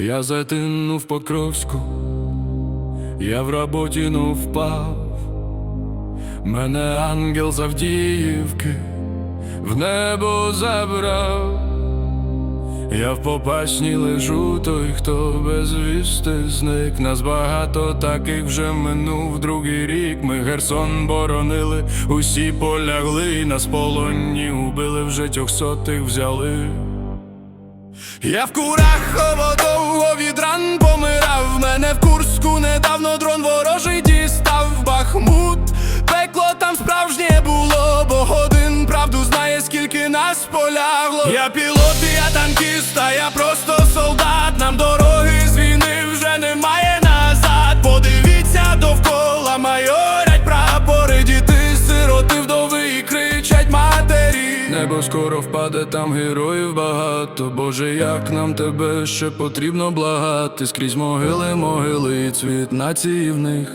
Я затинув Покровську, я в роботі ну впав, мене ангел з Авдіївки в небо забрав. Я в попашні лежу, той, хто безвісти зник. Нас багато таких вже минув другий рік. Ми Херсон боронили, усі полягли, нас полонні убили, вже тьохсотих взяли. Я в курах холодового від ран помирав. Мене в Курську недавно дрон ворожий дістав Бахмут. Пекло там справжнє було, бо годин правду знає, скільки нас полягло. Я пілот, і я танкіст, а Небо скоро впаде, там героїв багато. Боже, як нам тебе ще потрібно благати. Скрізь могили, могили і цвіт нації в них.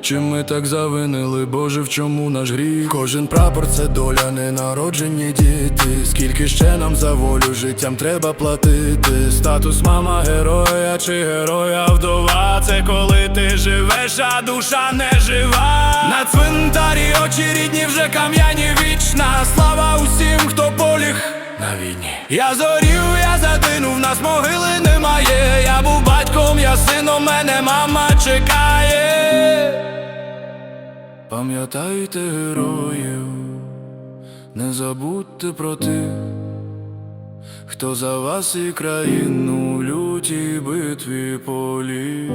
Чим ми так завинили, Боже, в чому наш гріх? Кожен прапор це доля, ненароджені діти. Скільки ще нам за волю життям треба платити? Статус мама героя чи героя вдова. Це коли ти живеш, а душа не жива. На цвинтарі очі рідні вже кам'яні вічна. Слава усім, хто поліг на війні. Я зорів, я задинув, нас могили немає. Я був батьком, я сином, мене мама чекає. Пам'ятайте героїв, не забудьте про тих, хто за вас і країну в лютій битві поліг.